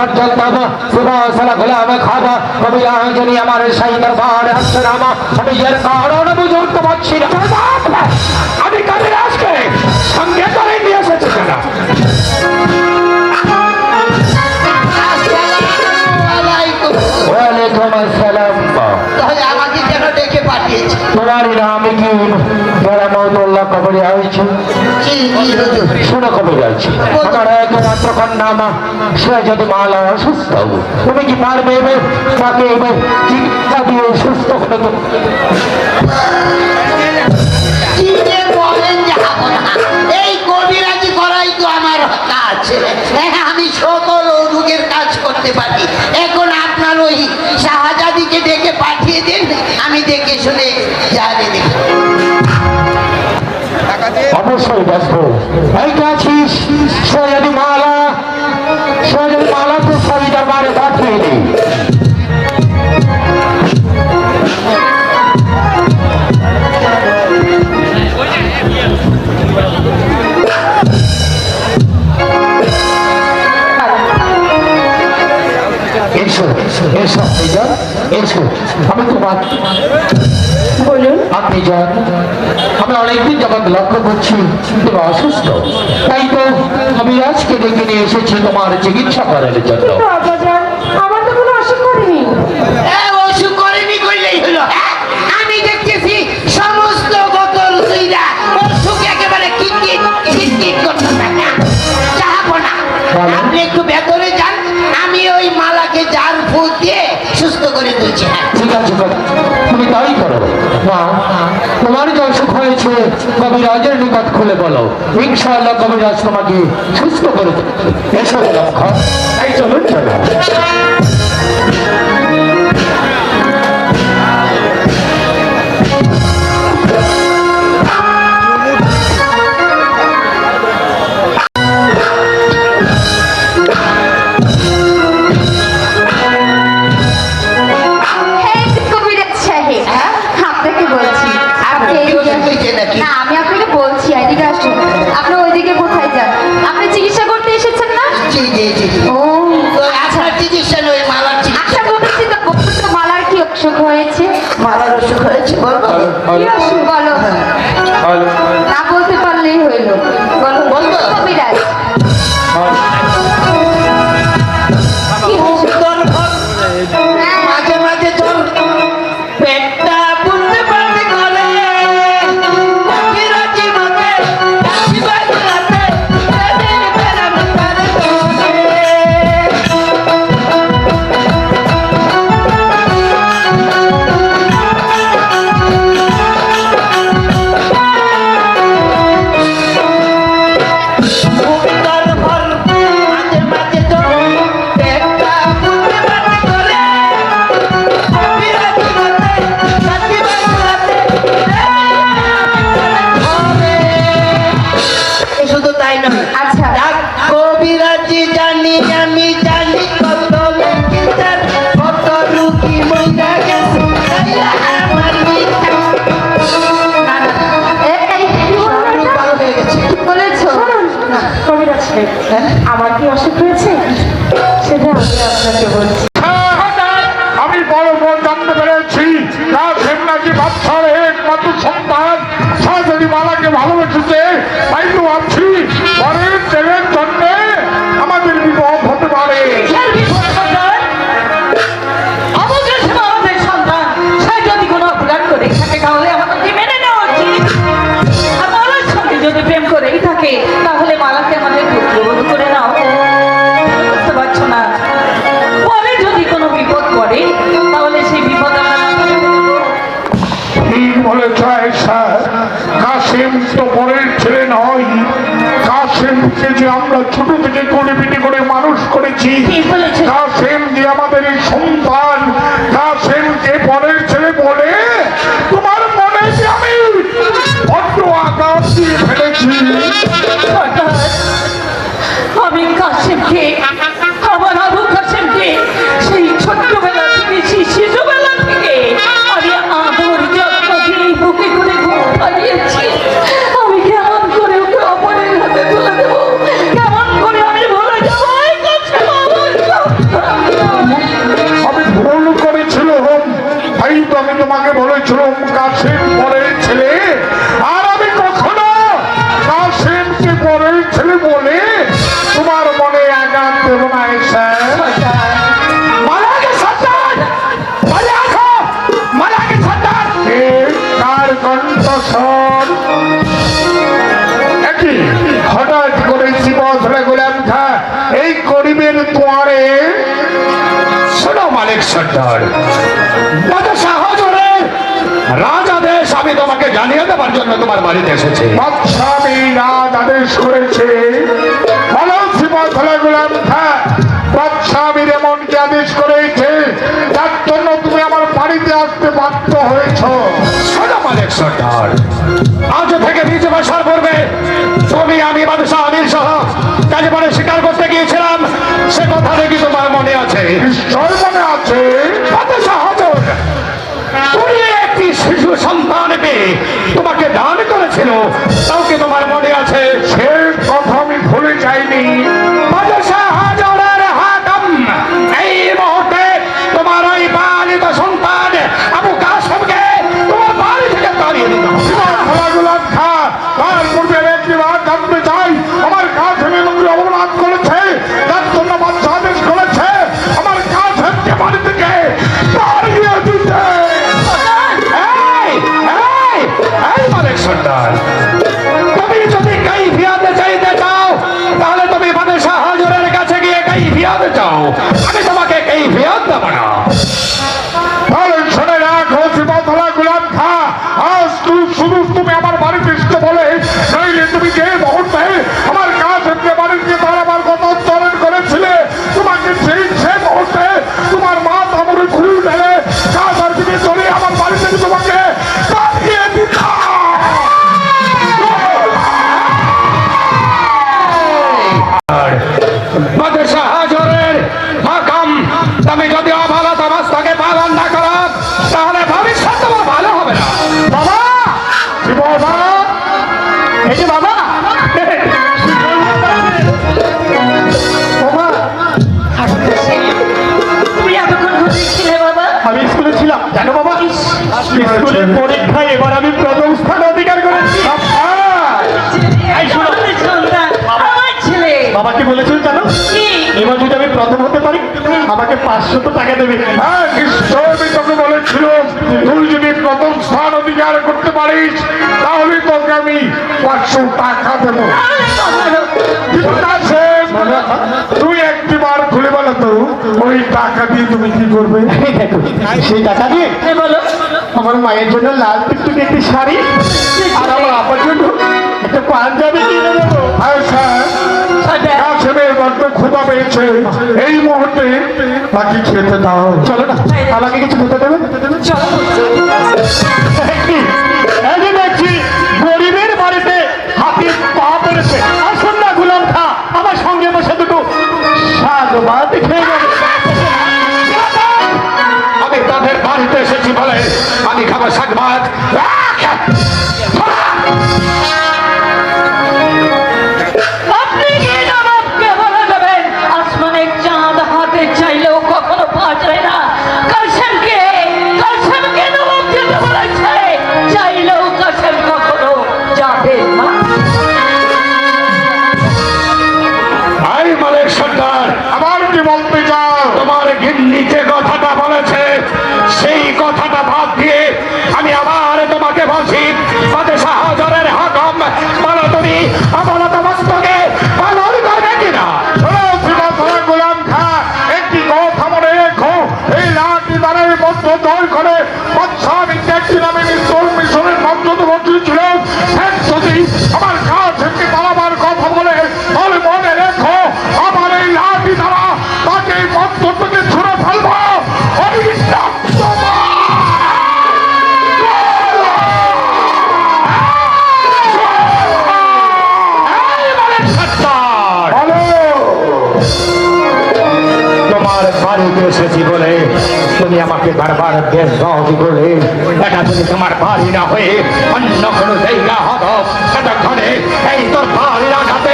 পর্যন্ত সুবহ সালা গোলাম খাবা কবি আজনি আমার সাই দরবার রামা। আমি এর কারণ বুঝতে পারছি না। আমি কাদের আজকে? সঙ্গে করে নিয়ে এসেছি কেন ওয়ালাইকুম আসসালাম। তাহলে আমাকে কেন ডেকে পাঠিয়েছে তোমার নাম কি? মহদুল্লাহ কবরে শোনো একমাত্র সে যদি মালা অসুস্থ তুমি কি পারবে এবার তাকে এবার চিকিৎসা দিয়ে সুস্থ করে যে করাই তো আমার কাজ। আমি সকল রোগের কাজ করতে পারি। এখন আপনার ওই শাহজাদিকে ডেকে পাঠিয়ে দিন, আমি দেখে শুনে জানে দেখি অবশ্যই ব্যস্ত এই আছিস সে যদি মালা সয়াদি যদি মালা তো সবই দরবারে পাঠিয়ে নেই এসেছি তোমার চিকিৎসা করার জন্য। আমার তো কোনো অসুখ করেনি। অসুখ করেনি কইলেই হলো? আমি দেখতেছি সমস্ত বোতল সুইরা অসুখ একেবারে কিটকিট কিটকিট করতে থাকে চাহাবো না। আপনি একটু ভেতরে যান আমি ওই মালাকে জার দিয়ে সুস্থ করে হ্যাঁ ঠিক আছে তুমি তাই করো। মা তোমার যে হয়েছে কবিরাজের নিকট খুলে বলো। ইনশাআল্লাহ কবিরাজ তোমাকে সুস্থ করে দেবে। এসো। লক্ষণ তাই চলুন চলো নাকি? না আমি আপনাকে বলছি এদিকে আসুন আপনি ওইদিকে কোথায় যান? আপনি চিকিৎসা করতে এসেছেন না? জি জি জি। ও আচ্ছা। চিকিৎসা নয় মালার চিকিৎসা। আচ্ছা বলেছি তো বলুন তো মালার কি অসুখ হয়েছে? মালার অসুখ হয়েছে বলো কি অসুখ বলো? না সাহেব, কি অসুখ হয়েছে? সেটা আমি আপনাকে বলছি। মালিক সর্দার। বাদশাহ হজরের রাজাদেশ আমি তোমাকে জানিয়ে দেওয়ার জন্য তোমার বাড়িতে এসেছি। রাজ আদেশ করেছে। বলো গোলাম আদেশ করেছে যার জন্য তুমি আমার বাড়িতে আসতে বাধ্য হয়েছ। শোনো মালিক সর্দার আজ থেকে নিচে বসার পূর্বে তুমি আমি বাদশাহ আমির সহ কালীবাড়ি শিকার করতে গিয়েছিলাম সে কথা নাকি তোমার মনে আছে। নিশ্চয় মনে আছে। তুমি একটি শিশু সন্তান পেয়ে তোমাকে দান করেছিল তাও কি তোমার মনে আছে? সে এই বাবা। আমি স্কুলে ছিলাম। জানো বাবা স্কুলের পরীক্ষায় এবার আমি আমাকে পাঁচশত টাকা দেবে। হ্যাঁ নিশ্চয় আমি তোকে বলেছিল তুই যদি প্রথম স্থান অধিকার করতে পারিস তাহলে তোকে আমি পাঁচশো টাকা দেবো। তুই একটি বার খুলে বলো তো ওই টাকা দিয়ে তুমি কি করবে? সেই টাকা দিয়ে বলো। আমার মায়ের জন্য লাল টুকটুকে একটি শাড়ি আর আমার আপার জন্য একটা পাঞ্জাবি কিনে দেবো। হ্যাঁ স্যার। সর্দার, বড্ড ক্ষুধা পেয়েছে। এই মুহূর্তে বাকি খেতে দাও। চলো না আমাকে কিছু খেতে দেবে? দেখছি গরিবের বাড়িতে হাতির পা পড়েছে আসুন না গুলাম খা আমার সঙ্গে বসে দুটো শাক ভাত খেয়ে আমি তাদের বাড়িতে এসেছি বলে আমি খাব শাক ভাত বাদশাহ আমাকে বারবার দেশ রহদি করে এটা যদি তোমার বাড়ি না হয়ে অন্য কোনো জায়গা হতো সেটাক্ষণে এই তোর বাড়ি রাখাতে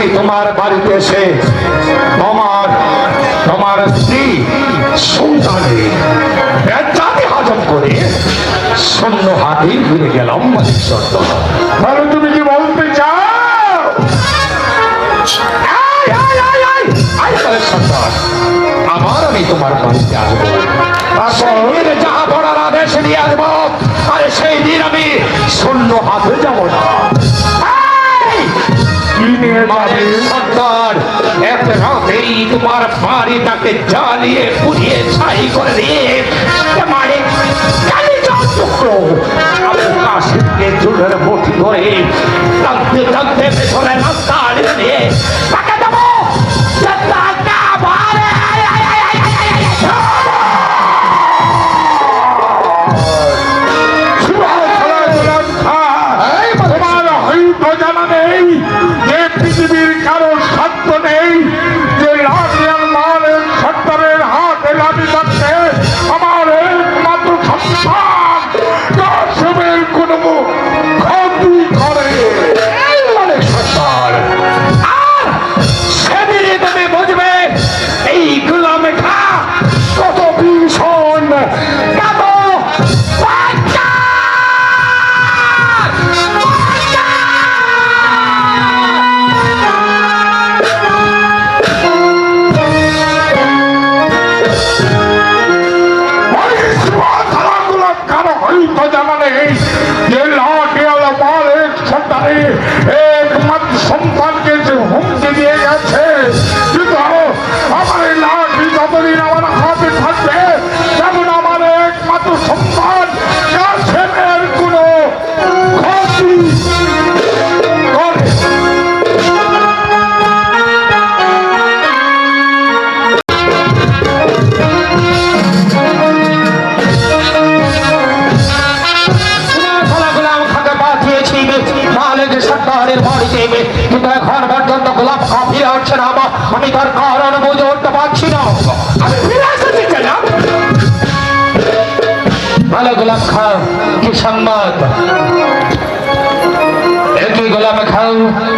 আমি তোমার বাড়িতে এসে তোমার তোমার স্ত্রী সন্তানে জাতি হজম করে শূন্য হাতেই ফিরে গেলাম তাহলে তুমি কি বলতে চাও। আবার আমি তোমার বাড়িতে আসব। যাহা পড়ার আদেশ নিয়ে আসব, আরে সেই দিন আমি শূন্য হাতে যাব না। নিয়ে যাবে সর্দার, এক রাতেই তোমার বাড়িটাকে জ্বালিয়ে পুড়িয়ে ছাই করে দিয়ে মানে টুকরো আবু কাশিমকে চুলের মুঠি ধরে টানতে টানতে পেছনে আড়িয়ে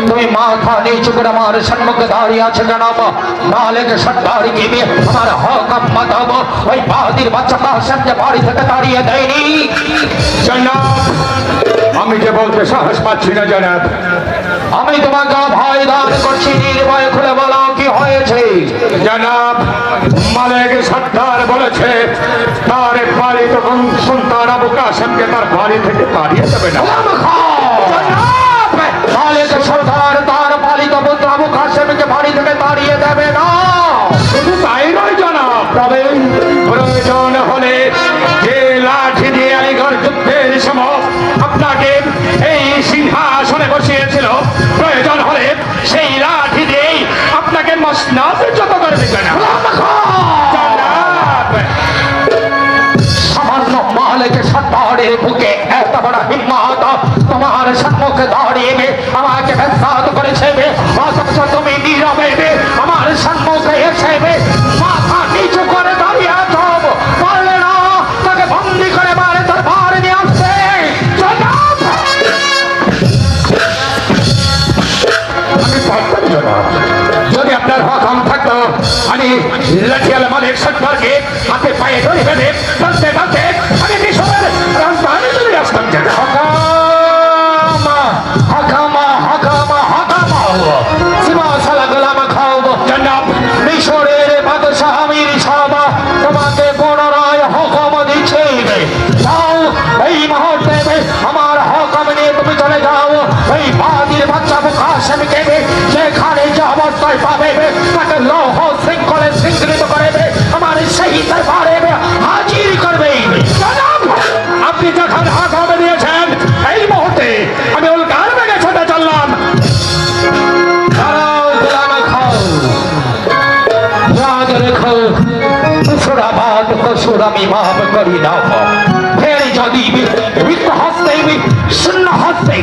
তুমি মাথা নিচু করে আমার সম্মুখে দাঁড়িয়ে আছে জানাব মালিক সর্দার গিয়ে আমার হক মাতাব ওই বাহাদির বাচ্চা কাহার যে বাড়ি থেকে দাঁড়িয়ে দেয়নি। জনাব আমি যে বলতে সাহস পাচ্ছি না জনাব। আমি তোমাকে ভয় দান করছি নির্ভয় খুলে বলো কি হয়েছে? জনাব মালিক সর্দার বলেছে তার বাড়ি তখন সন্তান আবু কাসেমকে তার বাড়ি থেকে তাড়িয়ে দেবে না। মালিক সর্দার তার পালিত পুত্র আবু কাসেমকে বাড়ি থেকে তাড়িয়ে দেবে না। শুধু তাই নয় জনাব। তবে প্রয়োজন হলে যে লাঠি দিয়ে আলিগড় যুদ্ধের সময় আপনাকে এই সিংহাসনে বসিয়েছিল প্রয়োজন হলে সেই লাঠি দিয়েই আপনাকে মসনাদে যত করবে সামান্য মালিক সত্তারের বুকে এত বড় জনাব যদি আপনার হকম থাকতো, আমি লাঠিয়াল মালিক সরকারকে হাতে পায়ে ধরে ফেলে টানতে টানতে আমি মিশরের রাজধানী চলে আসতাম জনাব আমি মাফ করি না ফের যদি বিত্ত হস্তে শূন্য হস্তে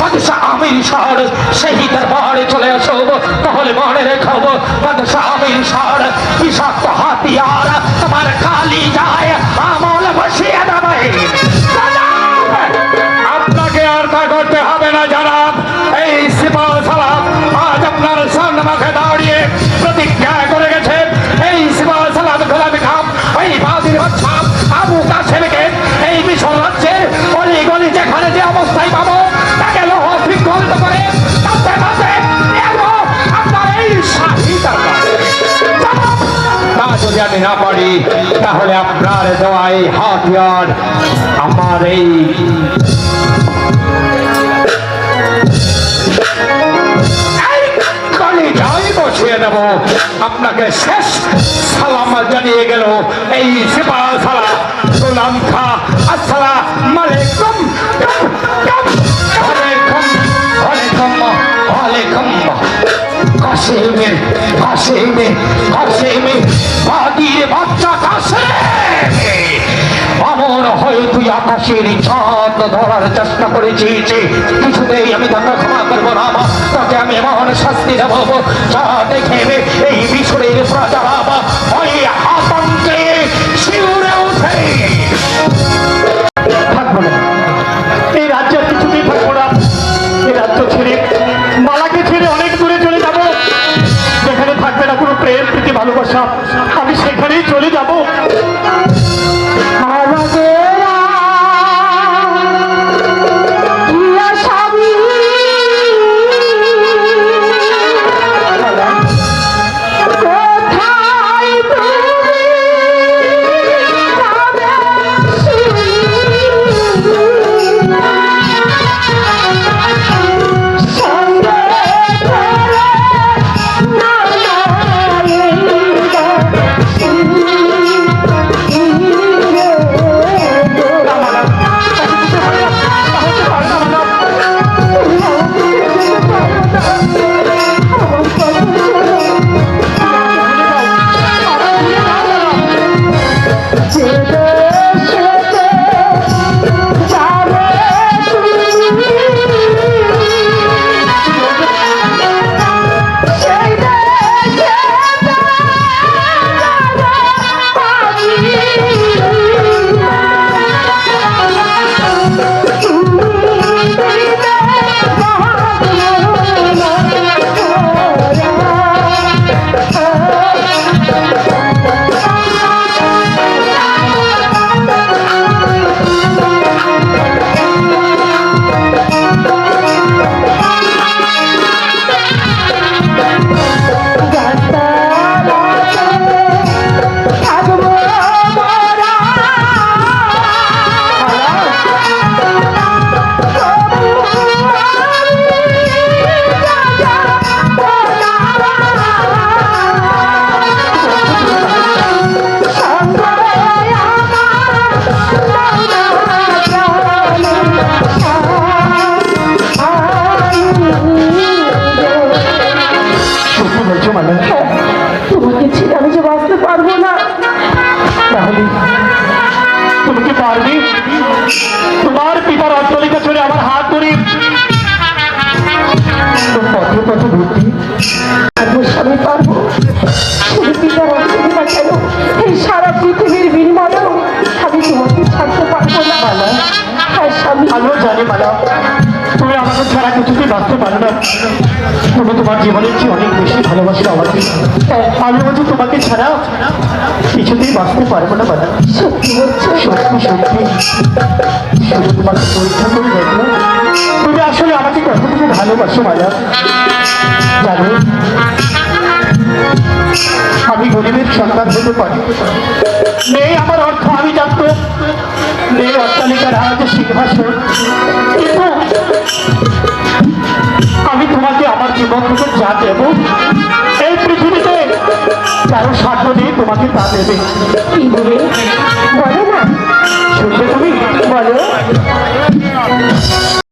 বাদশাহ আমির সার সেই দরবারে চলে আসব তাহলে মনে রেখো বাদশাহ আমির সার বিষাক্ত হাতিয়ার তোমার কালি যায়। দেব, আপনাকে শেষ সালাম জানিয়ে গেল। এই সিপা সালা, গোলাম খা ওয়ালাইকুম কাসেমের কাসেমে কাসেমে বাদির বাচ্চা তুই আকাশের চাঁদ ধরার চেষ্টা করেছিস। কিছুতেই আমি তাকে ক্ষমা করব না শাস্তি দেব যা দেখে এই মিশরের প্রজারা ওই আতঙ্কে শিউরে ওঠে। থাকব না ছেড়ে অনেক দূরে চলে যাব। যেখানে থাকবে না কোনো প্রেম, প্রীতি, ভালোবাসা। তোর পথে পথে ঘুরতে পারব শুধু পিতার অসুবিধা কেন এই সারা পৃথিবীর বিনিময়েও আমি তোমাকে ছাড়তে পারব না? হ্যাঁ স্বামী। আমিও জানি মালা তুমি আমাকে ছাড়া কিছুতেই বাঁচতে পারো না। তুমি তোমার জীবনের চেয়ে অনেক বেশি ভালোবাসো আমাকে আমি বলছি তোমাকে ছাড়া কিছুতেই বাঁচতে পারব না মালা সত্যি সত্যি সত্যি। শুধু তোমাকে পরীক্ষা করে দেখল তুমি আসলে আমাকে কতটুকু ভালোবাসো মালা জানো আমি গরিবের সন্তান হতে পারি। নেই আমার অর্থ আমি জানতো নেই অট্টালিকার রাজ সিংহাসন। কিন্তু আমি তোমাকে আমার জীবন থেকে যা দেব এই পৃথিবীতে কারও সাধ্য নেই তোমাকে তা দেবে। কি বলে? বলো না। শুনবে তুমি? বলো।